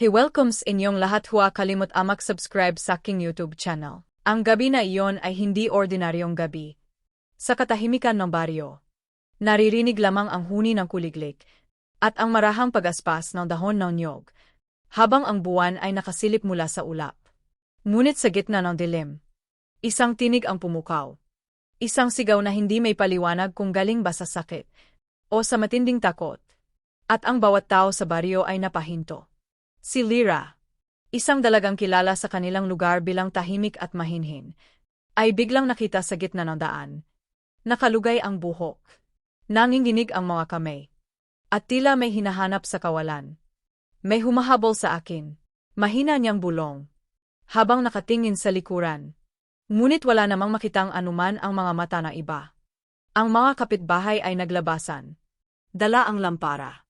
He welcomes inyong lahat huwa kalimut amak subscribe sa aking YouTube channel. Ang gabi na iyon ay hindi ordinaryong gabi. Sa katahimikan ng baryo, naririnig lamang ang huni ng kuliglik at ang marahang pag-aspas ng dahon ng nyog, habang ang buwan ay nakasilip mula sa ulap. Ngunit sa gitna ng dilim, isang tinig ang pumukaw. Isang sigaw na hindi may paliwanag kung galing ba sa sakit o sa matinding takot. At ang bawat tao sa baryo ay napahinto. Si Lyra, isang dalagang kilala sa kanilang lugar bilang tahimik at mahinhin, ay biglang nakita sa gitna ng daan. Nakalugay ang buhok. Nanginginig ang mga kamay. At tila may hinahanap sa kawalan. May humahabol sa akin. Mahina niyang bulong. Habang nakatingin sa likuran. Ngunit wala namang makitang anuman ang mga mata na iba. Ang mga kapitbahay ay naglabasan. Dala ang lampara.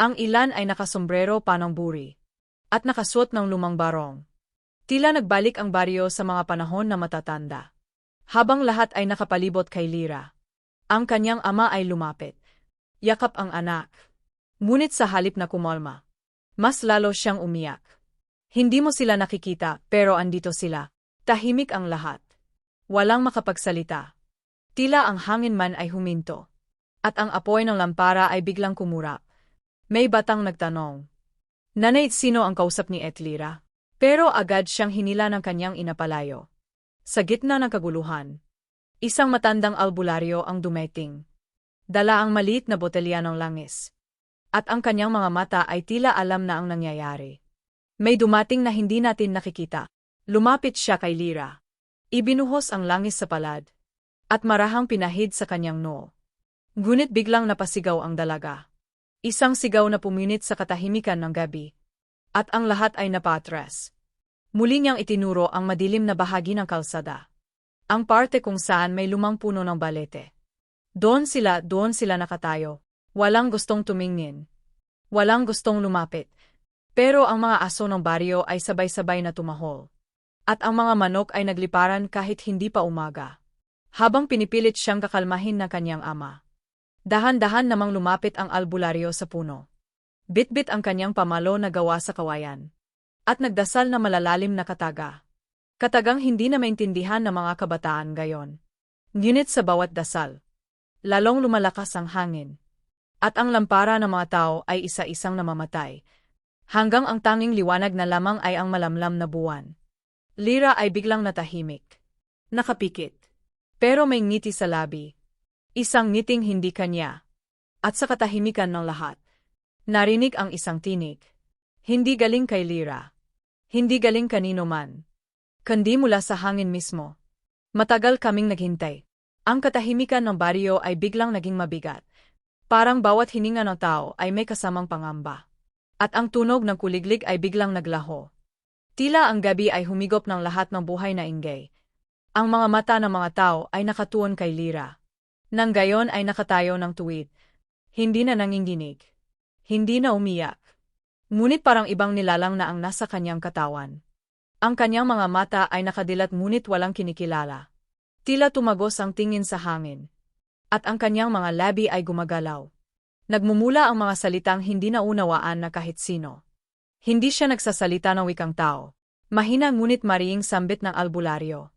Ang ilan ay nakasombrero panang buri at nakasuot ng lumang barong. Tila nagbalik ang baryo sa mga panahon na matatanda. Habang lahat ay nakapalibot kay Lira. Ang kanyang ama ay lumapit. Yakap ang anak. Ngunit sa halip na kumalma, mas lalo siyang umiyak. Hindi mo sila nakikita, pero andito sila. Tahimik ang lahat. Walang makapagsalita. Tila ang hangin man ay huminto. At ang apoy ng lampara ay biglang kumurap. May batang nagtanong. Nanay sino ang kausap ni Etlira? Pero agad siyang hinila ng kanyang inapalayo. Sa gitna ng kaguluhan, isang matandang albularyo ang dumating. Dala ang maliit na botelya ng langis. At ang kanyang mga mata ay tila alam na ang nangyayari. May dumating na hindi natin nakikita. Lumapit siya kay Lira. Ibinuhos ang langis sa palad. At marahang pinahid sa kanyang noo. Ngunit biglang napasigaw ang dalaga. Isang sigaw na puminit sa katahimikan ng gabi. At ang lahat ay napatras. Muli niyang itinuro ang madilim na bahagi ng kalsada. Ang parte kung saan may lumang puno ng balete. Doon sila, doon sila nakatayo. Walang gustong tumingin. Walang gustong lumapit. Pero ang mga aso ng baryo ay sabay-sabay na tumahol. At ang mga manok ay nagliparan kahit hindi pa umaga. Habang pinipilit siyang kakalmahin ng kanyang ama. Dahan-dahan namang lumapit ang albularyo sa puno. Bitbit ang kanyang pamalo na gawa sa kawayan. At nagdasal na malalalim na kataga. Katagang hindi na maintindihan ng mga kabataan gayon. Ngunit sa bawat dasal, lalong lumalakas ang hangin. At ang lampara ng mga tao ay isa-isang namamatay. Hanggang ang tanging liwanag na lamang ay ang malamlam na buwan. Lira ay biglang natahimik. Nakapikit. Pero may ngiti sa labi Isang ngiting hindi kanya. At sa katahimikan ng lahat, narinig ang isang tinig. Hindi galing kay Lira. Hindi galing kanino man. Kundi mula sa hangin mismo. Matagal kaming naghintay. Ang katahimikan ng baryo ay biglang naging mabigat. Parang bawat hininga ng tao ay may kasamang pangamba. At ang tunog ng kuliglig ay biglang naglaho. Tila ang gabi ay humigop ng lahat ng buhay na ingay. Ang mga mata ng mga tao ay nakatuon kay Lira. Nang gayon ay nakatayo ng tuwid. Hindi na nanginginig. Hindi na umiyak. Ngunit parang ibang nilalang na ang nasa kanyang katawan. Ang kanyang mga mata ay nakadilat ngunit walang kinikilala. Tila tumagos ang tingin sa hangin. At ang kanyang mga labi ay gumagalaw. Nagmumula ang mga salitang hindi naunawaan na kahit sino. Hindi siya nagsasalita ng wikang tao. Mahina ngunit mariing sambit ng albularyo.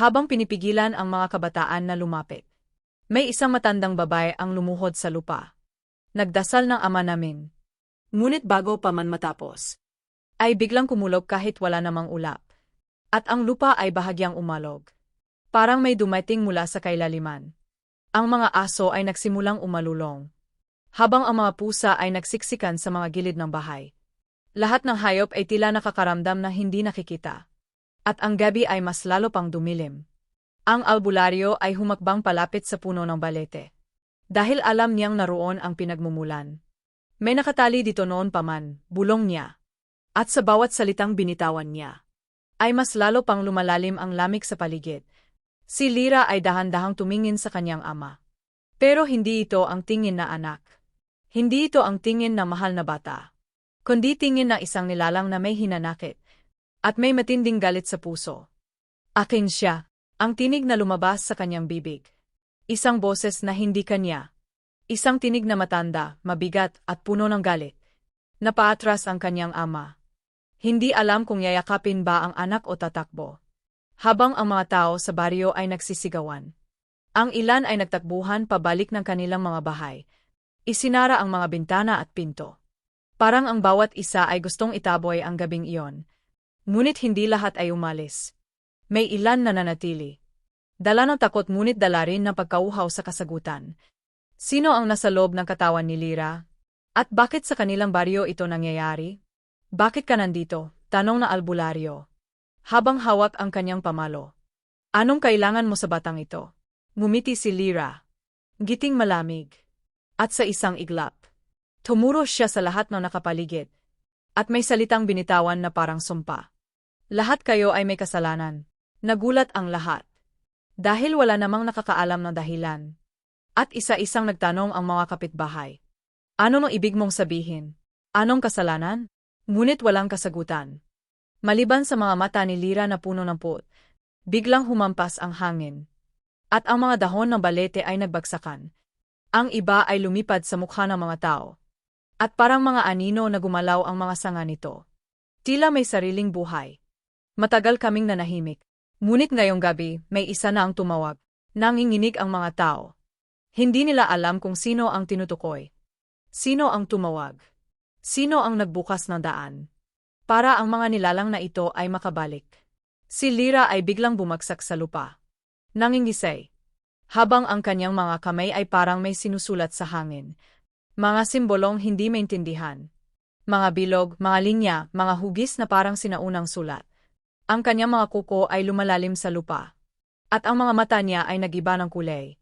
Habang pinipigilan ang mga kabataan na lumapit. May isang matandang babae ang lumuhod sa lupa. Nagdasal ng ama namin. Ngunit bago pa man matapos, ay biglang kumulog kahit wala namang ulap. At ang lupa ay bahagyang umalog. Parang may dumating mula sa kailaliman. Ang mga aso ay nagsimulang umalulong. Habang ang mga pusa ay nagsiksikan sa mga gilid ng bahay. Lahat ng hayop ay tila nakakaramdam na hindi nakikita. At ang gabi ay mas lalo pang dumilim. Ang albularyo ay humakbang palapit sa puno ng balete. Dahil alam niyang naroon ang pinagmumulan. May nakatali dito noon pa man, bulong niya. At sa bawat salitang binitawan niya, ay mas lalo pang lumalalim ang lamig sa paligid. Si Lira ay dahan-dahang tumingin sa kanyang ama. Pero hindi ito ang tingin na anak. Hindi ito ang tingin na mahal na bata. Kundi tingin na isang nilalang na may hinanakit. At may matinding galit sa puso. Akin siya, ang tinig na lumabas sa kanyang bibig. Isang boses na hindi kanya. Isang tinig na matanda, mabigat at puno ng galit. Napaatras ang kanyang ama. Hindi alam kung yayakapin ba ang anak o tatakbo. Habang ang mga tao sa baryo ay nagsisigawan. Ang ilan ay nagtakbuhan pabalik ng kanilang mga bahay. Isinara ang mga bintana at pinto. Parang ang bawat isa ay gustong itaboy ang gabing iyon. Ngunit hindi lahat ay umalis. May ilan na nanatili. Dala ng takot ngunit dala rin ng pagkauhaw sa kasagutan. Sino ang nasa loob ng katawan ni Lira? At bakit sa kanilang baryo ito nangyayari? Bakit ka nandito? Tanong na albularyo. Habang hawak ang kanyang pamalo. Anong kailangan mo sa batang ito? Ngumiti si Lira. Giting malamig. At sa isang iglap. Tumuro siya sa lahat ng nakapaligid. At may salitang binitawan na parang sumpa. Lahat kayo ay may kasalanan. Nagulat ang lahat. Dahil wala namang nakakaalam ng dahilan. At isa-isang nagtanong ang mga kapitbahay. Ano nang ibig mong sabihin? Anong kasalanan? Ngunit walang kasagutan. Maliban sa mga mata ni Lira na puno ng puot, biglang humampas ang hangin. At ang mga dahon ng balete ay nagbagsakan. Ang iba ay lumipad sa mukha ng mga tao. At parang mga anino na gumalaw ang mga sanga nito. Tila may sariling buhay. Matagal kaming nanahimik. Ngunit ngayong gabi, may isa na ang tumawag. Nanginginig ang mga tao. Hindi nila alam kung sino ang tinutukoy. Sino ang tumawag. Sino ang nagbukas ng daan? Para ang mga nilalang na ito ay makabalik. Si Lira ay biglang bumagsak sa lupa. Nangingisay. Habang ang kanyang mga kamay ay parang may sinusulat sa hangin. Mga simbolong hindi maintindihan. Mga bilog, mga linya, mga hugis na parang sinaunang sulat. Ang kanyang mga kuko ay lumalalim sa lupa. At ang mga mata niya ay nagiba ng kulay.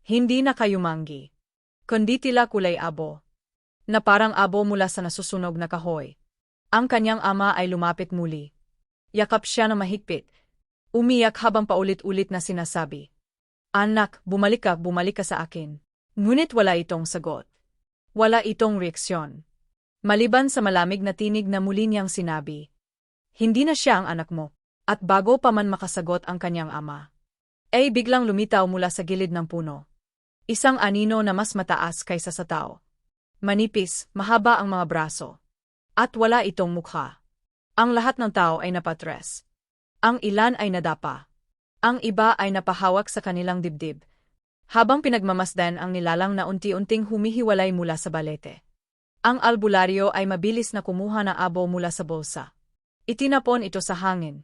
Hindi na kayumanggi. Kundi tila kulay abo na parang abo mula sa nasusunog na kahoy. Ang kanyang ama ay lumapit muli. Yakap siya na mahigpit. Umiyak habang paulit-ulit na sinasabi. Anak, bumalik ka, bumalik ka sa akin. Ngunit wala itong sagot. Wala itong reaksyon. Maliban sa malamig na tinig na muli niyang sinabi. Hindi na siya ang anak mo. At bago pa man makasagot ang kanyang ama. Ay biglang lumitaw mula sa gilid ng puno. Isang anino na mas mataas kaysa sa tao. Manipis, mahaba ang mga braso. At wala itong mukha. Ang lahat ng tao ay napatres. Ang ilan ay nadapa. Ang iba ay napahawak sa kanilang dibdib. Habang pinagmamasdan ang nilalang na unti-unting humihiwalay mula sa balete. Ang albularyo ay mabilis na kumuha ng abo mula sa bulsa. Itinapon ito sa hangin.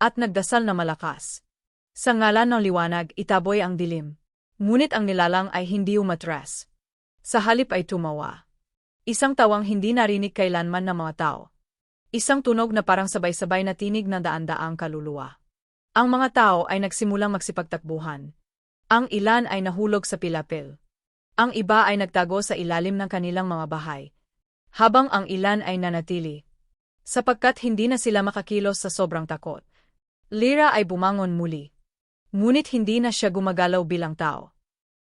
At nagdasal na malakas. Sa ngalan ng liwanag, itaboy ang dilim. Ngunit ang nilalang ay hindi umatras. Sa halip ay tumawa. Isang tawang hindi narinig kailanman ng mga tao. Isang tunog na parang sabay-sabay na tinig ng daan-daang kaluluwa. Ang mga tao ay nagsimulang magsipagtakbuhan. Ang ilan ay nahulog sa pilapil. Ang iba ay nagtago sa ilalim ng kanilang mga bahay. Habang ang ilan ay nanatili. Sapagkat hindi na sila makakilos sa sobrang takot. Lira ay bumangon muli. Ngunit hindi na siya gumagalaw bilang tao.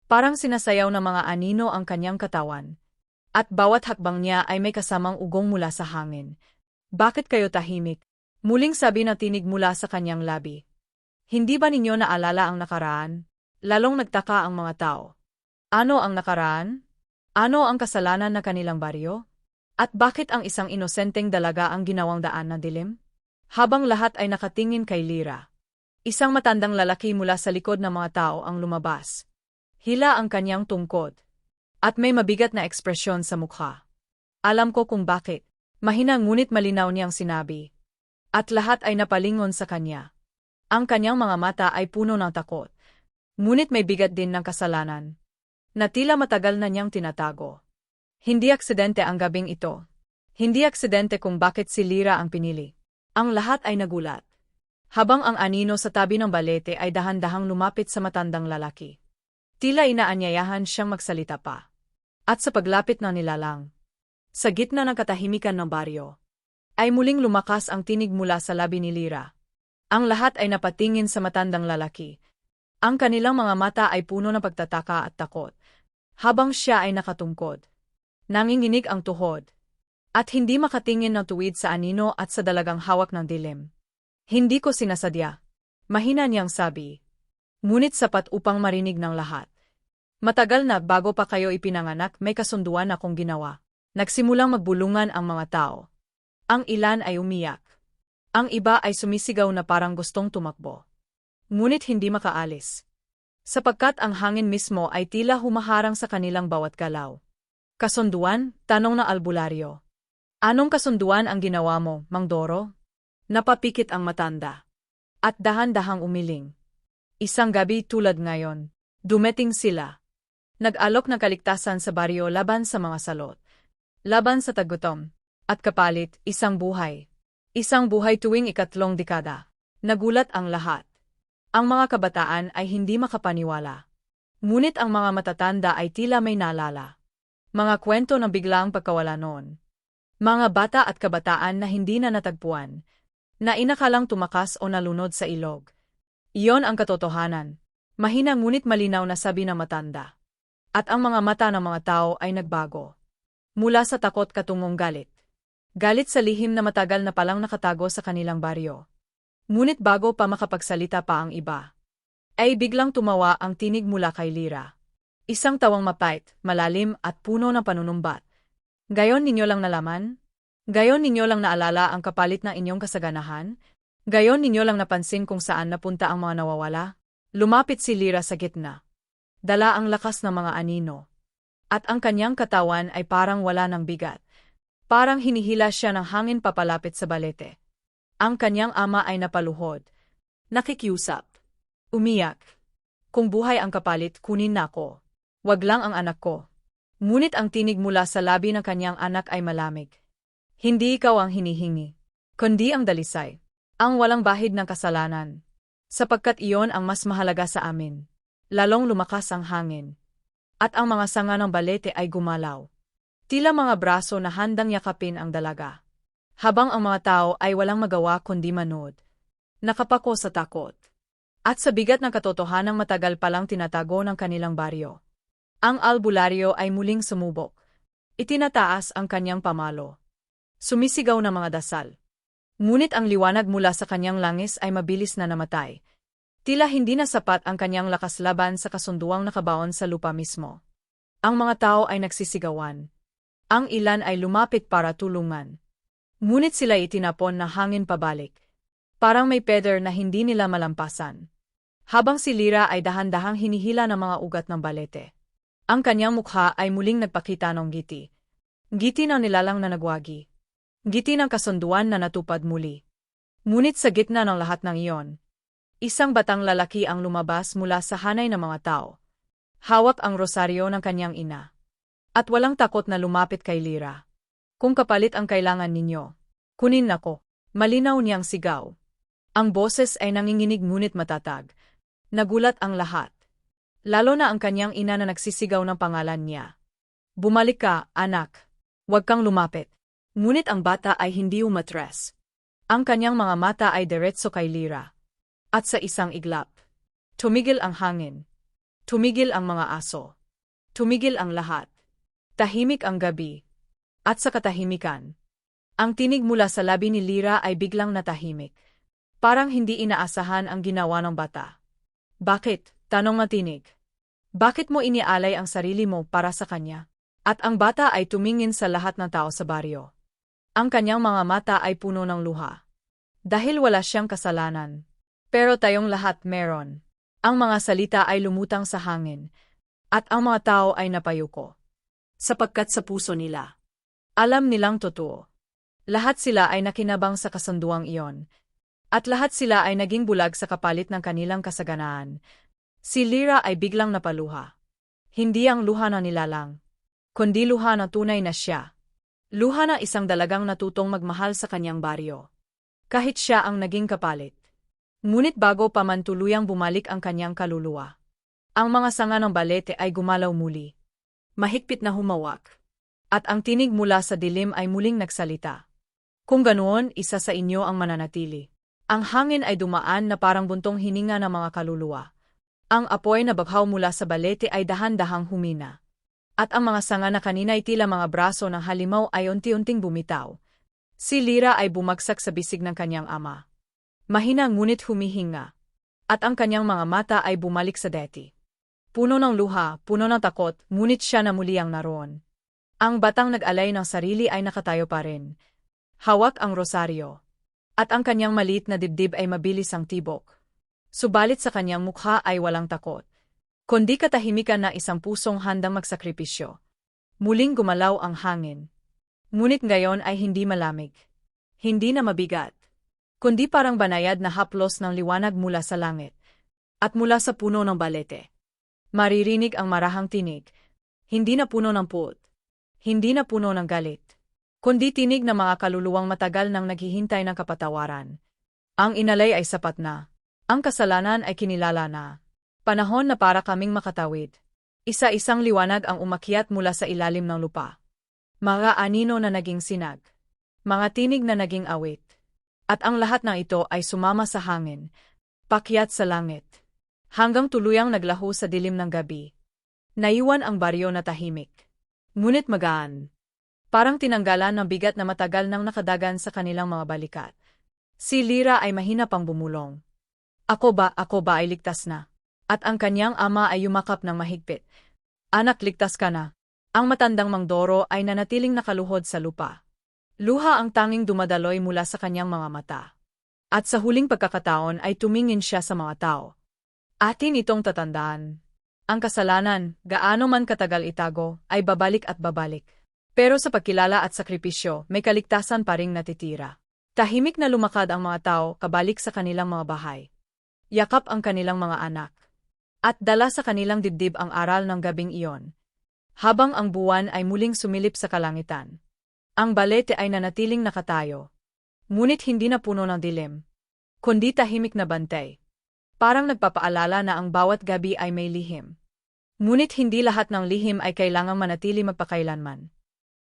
Parang sinasayaw ng mga anino ang kanyang katawan. At bawat hakbang niya ay may kasamang ugong mula sa hangin. Bakit kayo tahimik? Muling sabi na tinig mula sa kanyang labi. Hindi ba ninyo naalala ang nakaraan? Lalong nagtaka ang mga tao. Ano ang nakaraan? Ano ang kasalanan na kanilang baryo? At bakit ang isang inosenteng dalaga ang ginawang daan na dilim? Habang lahat ay nakatingin kay Lira. Isang matandang lalaki mula sa likod ng mga tao ang lumabas. Hila ang kanyang tungkod. At may mabigat na ekspresyon sa mukha. Alam ko kung bakit. Mahina ngunit malinaw niyang sinabi. At lahat ay napalingon sa kanya. Ang kanyang mga mata ay puno ng takot. Ngunit may bigat din ng kasalanan. Na tila matagal na niyang tinatago. Hindi aksidente ang gabing ito. Hindi aksidente kung bakit si Lira ang pinili. Ang lahat ay nagulat. Habang ang anino sa tabi ng balete ay dahan-dahang lumapit sa matandang lalaki. Tila inaanyayahan siyang magsalita pa. At sa paglapit ng nilalang, sa gitna ng katahimikan ng baryo, ay muling lumakas ang tinig mula sa labi ni Lira. Ang lahat ay napatingin sa matandang lalaki. Ang kanilang mga mata ay puno ng pagtataka at takot, habang siya ay nakatungkod. Nanginginig ang tuhod. At hindi makatingin ng tuwid sa anino at sa dalagang hawak ng dilim. Hindi ko sinasadya. Mahina niyang sabi ngunit sapat upang marinig ng lahat. Matagal na bago pa kayo ipinanganak may kasunduan akong ginawa. Nagsimulang magbulungan ang mga tao. Ang ilan ay umiyak. Ang iba ay sumisigaw na parang gustong tumakbo. Ngunit hindi makaalis. Sapagkat ang hangin mismo ay tila humaharang sa kanilang bawat galaw. Kasunduan? Tanong na albularyo. Anong kasunduan ang ginawa mo, Mang Doro? Napapikit ang matanda. At dahan-dahang umiling. Isang gabi tulad ngayon. Dumeting sila. Nag-alok ng kaligtasan sa baryo laban sa mga salot. Laban sa tagutom. At kapalit, isang buhay. Isang buhay tuwing ikatlong dekada. Nagulat ang lahat. Ang mga kabataan ay hindi makapaniwala. Ngunit ang mga matatanda ay tila may naalala. Mga kwento ng biglang pagkawala noon. Mga bata at kabataan na hindi na natagpuan, na inakalang tumakas o nalunod sa ilog. Iyon ang katotohanan. Mahina ngunit malinaw na sabi ng matanda. At ang mga mata ng mga tao ay nagbago. Mula sa takot katungong galit. Galit sa lihim na matagal na palang nakatago sa kanilang baryo. Ngunit bago pa makapagsalita pa ang iba, ay biglang tumawa ang tinig mula kay Lira. Isang tawang mapait, malalim at puno ng panunumbat. Gayon ninyo lang nalaman? Gayon ninyo lang naalala ang kapalit ng inyong kasaganahan? Gayon ninyo lang napansin kung saan napunta ang mga nawawala? Lumapit si Lira sa gitna. Dala ang lakas ng mga anino. At ang kanyang katawan ay parang wala ng bigat. Parang hinihila siya ng hangin papalapit sa balete. Ang kanyang ama ay napaluhod. Nakikiusap. Umiyak. Kung buhay ang kapalit, kunin na ako. Wag lang ang anak ko. Ngunit ang tinig mula sa labi ng kanyang anak ay malamig. Hindi ikaw ang hinihingi. Kundi ang dalisay. Ang walang bahid ng kasalanan. Sapagkat iyon ang mas mahalaga sa amin. Lalong lumakas ang hangin. At ang mga sanga ng balete ay gumalaw. Tila mga braso na handang yakapin ang dalaga. Habang ang mga tao ay walang magawa kundi manood. Nakapako sa takot. At sa bigat ng katotohanang matagal palang tinatago ng kanilang baryo. Ang albularyo ay muling sumubok. Itinataas ang kanyang pamalo. Sumisigaw ng mga dasal. Ngunit ang liwanag mula sa kanyang langis ay mabilis na namatay. Tila hindi na sapat ang kanyang lakas laban sa kasunduang nakabaon sa lupa mismo. Ang mga tao ay nagsisigawan. Ang ilan ay lumapit para tulungan. Ngunit sila itinapon na hangin pabalik. Parang may peder na hindi nila malampasan. Habang si Lira ay dahan-dahang hinihila ng mga ugat ng balete. Ang kanyang mukha ay muling nagpakita ng giti. Giti ng nilalang na nagwagi. Giti ng kasunduan na natupad muli. Ngunit sa gitna ng lahat ng iyon, isang batang lalaki ang lumabas mula sa hanay ng mga tao. Hawak ang rosaryo ng kanyang ina. At walang takot na lumapit kay Lira. Kung kapalit ang kailangan ninyo, kunin ako. Malinaw niyang sigaw. Ang boses ay nanginginig ngunit matatag. Nagulat ang lahat. Lalo na ang kanyang ina na nagsisigaw ng pangalan niya. Bumalik ka, anak. Huwag kang lumapit. Ngunit ang bata ay hindi umatres. Ang kanyang mga mata ay diretso kay Lira. At sa isang iglap, tumigil ang hangin. Tumigil ang mga aso. Tumigil ang lahat. Tahimik ang gabi. At sa katahimikan, ang tinig mula sa labi ni Lira ay biglang natahimik. Parang hindi inaasahan ang ginawa ng bata. Bakit? Tanong na tinig. Bakit mo inialay ang sarili mo para sa kanya? At ang bata ay tumingin sa lahat ng tao sa baryo. Ang kanyang mga mata ay puno ng luha. Dahil wala siyang kasalanan. Pero tayong lahat meron. Ang mga salita ay lumutang sa hangin. At ang mga tao ay napayuko sapagkat sa puso nila. Alam nilang totoo. Lahat sila ay nakinabang sa kasunduang iyon. At lahat sila ay naging bulag sa kapalit ng kanilang kasaganaan. Si Lira ay biglang napaluha. Hindi ang luha na nilalang, kundi luha na tunay na siya. Luha na isang dalagang natutong magmahal sa kanyang baryo. Kahit siya ang naging kapalit. Ngunit bago pa man tuluyang bumalik ang kanyang kaluluwa. Ang mga sanga ng balete ay gumalaw muli mahigpit na humawak. At ang tinig mula sa dilim ay muling nagsalita. Kung ganoon, isa sa inyo ang mananatili. Ang hangin ay dumaan na parang buntong hininga ng mga kaluluwa. Ang apoy na baghaw mula sa balete ay dahan-dahang humina. At ang mga sanga na kanina ay tila mga braso ng halimaw ay unti-unting bumitaw. Si Lira ay bumagsak sa bisig ng kanyang ama. Mahina ngunit humihinga. At ang kanyang mga mata ay bumalik sa deti. Puno ng luha, puno ng takot, ngunit siya na muli ang naroon. Ang batang nag-alay ng sarili ay nakatayo pa rin. Hawak ang rosaryo. At ang kanyang maliit na dibdib ay mabilis ang tibok. Subalit sa kanyang mukha ay walang takot. Kundi katahimikan na isang pusong handang magsakripisyo. Muling gumalaw ang hangin. Ngunit ngayon ay hindi malamig. Hindi na mabigat. Kundi parang banayad na haplos ng liwanag mula sa langit. At mula sa puno ng balete. Maririnig ang marahang tinig. Hindi na puno ng puot. Hindi na puno ng galit. Kundi tinig ng mga kaluluwang matagal nang naghihintay ng kapatawaran. Ang inalay ay sapat na. Ang kasalanan ay kinilala na. Panahon na para kaming makatawid. Isa-isang liwanag ang umakyat mula sa ilalim ng lupa. Mga anino na naging sinag. Mga tinig na naging awit. At ang lahat ng ito ay sumama sa hangin. Pakyat sa langit. Hanggang tuluyang naglaho sa dilim ng gabi. Naiwan ang baryo na tahimik. Ngunit magaan. Parang tinanggalan ng bigat na matagal nang nakadagan sa kanilang mga balikat. Si Lira ay mahina pang bumulong. Ako ba, ako ba ay ligtas na? At ang kanyang ama ay yumakap ng mahigpit. Anak, ligtas ka na. Ang matandang Mangdoro ay nanatiling nakaluhod sa lupa. Luha ang tanging dumadaloy mula sa kanyang mga mata. At sa huling pagkakataon ay tumingin siya sa mga tao. Atin itong tatandaan. Ang kasalanan, gaano man katagal itago, ay babalik at babalik. Pero sa pagkilala at sakripisyo, may kaligtasan pa ring natitira. Tahimik na lumakad ang mga tao kabalik sa kanilang mga bahay. Yakap ang kanilang mga anak. At dala sa kanilang dibdib ang aral ng gabing iyon. Habang ang buwan ay muling sumilip sa kalangitan. Ang balete ay nanatiling nakatayo. Ngunit hindi na puno ng dilim. Kundi tahimik na bantay. Parang nagpapaalala na ang bawat gabi ay may lihim. Ngunit hindi lahat ng lihim ay kailangang manatili magpakailanman.